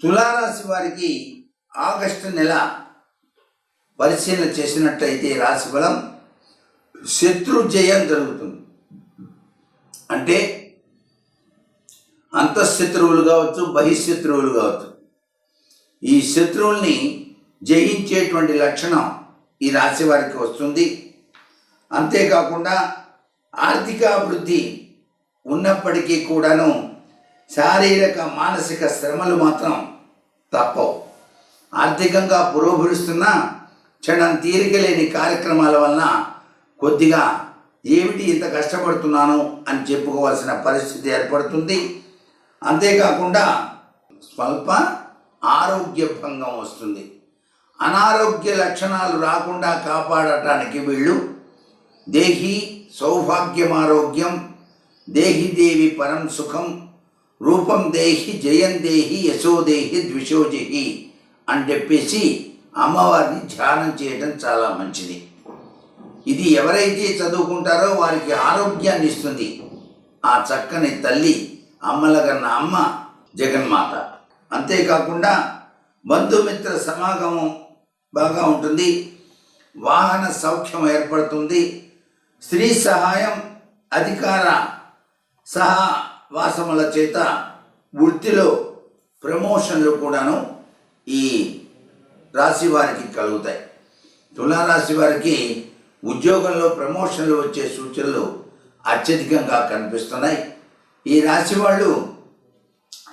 తులారాశి వారికి ఆగస్టు నెల పరిశీలన చేసినట్లయితే రాశి బలం శత్రు జయం జరుగుతుంది. అంటే అంతఃశత్రువులు కావచ్చు బహిశత్రువులు కావచ్చు. ఈ శత్రువుల్ని జయించేటువంటి లక్షణం ఈ రాశి వారికి వస్తుంది. అంతేకాకుండా ఆర్థిక అభివృద్ధి ఉన్నప్పటికీ కూడాను శారీరక మానసిక శ్రమలు మాత్రం తప్పవు. ఆర్థికంగా పురోభరిస్తున్న క్షణం తీరిక లేని కార్యక్రమాల వలన కొద్దిగా ఏమిటి ఇంత కష్టపడుతున్నాను అని చెప్పుకోవాల్సిన పరిస్థితి ఏర్పడుతుంది. అంతేకాకుండా స్వల్ప ఆరోగ్య భంగం వస్తుంది. అనారోగ్య లక్షణాలు రాకుండా కాపాడటానికి వీళ్ళు దేహి సౌభాగ్యమారోగ్యం దేహి దేవి పరం సుఖం రూపం దేహి జయం దేహి యశోదేహి ద్విషోజహి అని చెప్పేసి అమ్మవారిని ధ్యానం చేయడం చాలా మంచిది. ఇది ఎవరైతే చదువుకుంటారో వారికి ఆరోగ్యాన్ని ఇస్తుంది. ఆ చక్కని తల్లి అమ్మలగన్న అమ్మ జగన్మాత. అంతేకాకుండా బంధుమిత్ర సమాగమం బాగా ఉంటుంది. వాహన సౌఖ్యం ఏర్పడుతుంది. స్త్రీ సహాయం అధికార సహా వాసముల చేత వృత్తిలో ప్రమోషన్లు కూడాను ఈ రాశి వారికి కలుగుతాయి. తులారాశి వారికి ఉద్యోగంలో ప్రమోషన్లు వచ్చే సూచనలు అత్యధికంగా కనిపిస్తున్నాయి. ఈ రాశి వాళ్ళు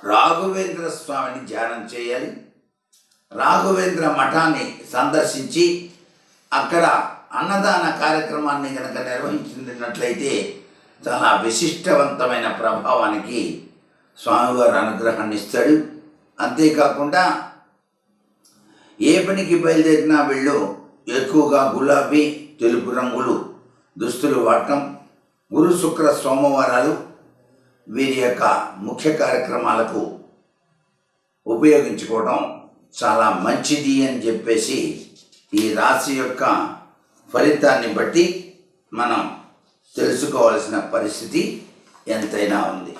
రాఘవేంద్ర స్వామిని ధ్యానం చేయాలి. రాఘవేంద్ర మఠాన్ని సందర్శించి అక్కడ అన్నదాన కార్యక్రమాన్ని కనుక నిర్వహించినట్లయితే చాలా విశిష్టవంతమైన ప్రభావానికి స్వామివారు అనుగ్రహాన్ని ఇస్తాడు. అంతేకాకుండా ఏ పనికి బయలుదేరినా వీళ్ళు ఎక్కువగా గులాబీ తెలుపు రంగులు దుస్తులు వాడటం గురు శుక్ర సోమవారాలు వీరి యొక్క ముఖ్య కార్యక్రమాలకు ఉపయోగించుకోవడం చాలా మంచిది అని చెప్పేసి ఈ రాశి యొక్క ఫలితాన్ని బట్టి మనం తెలుసుకోవాల్సిన పరిస్థితి ఎంతైనా ఉంది.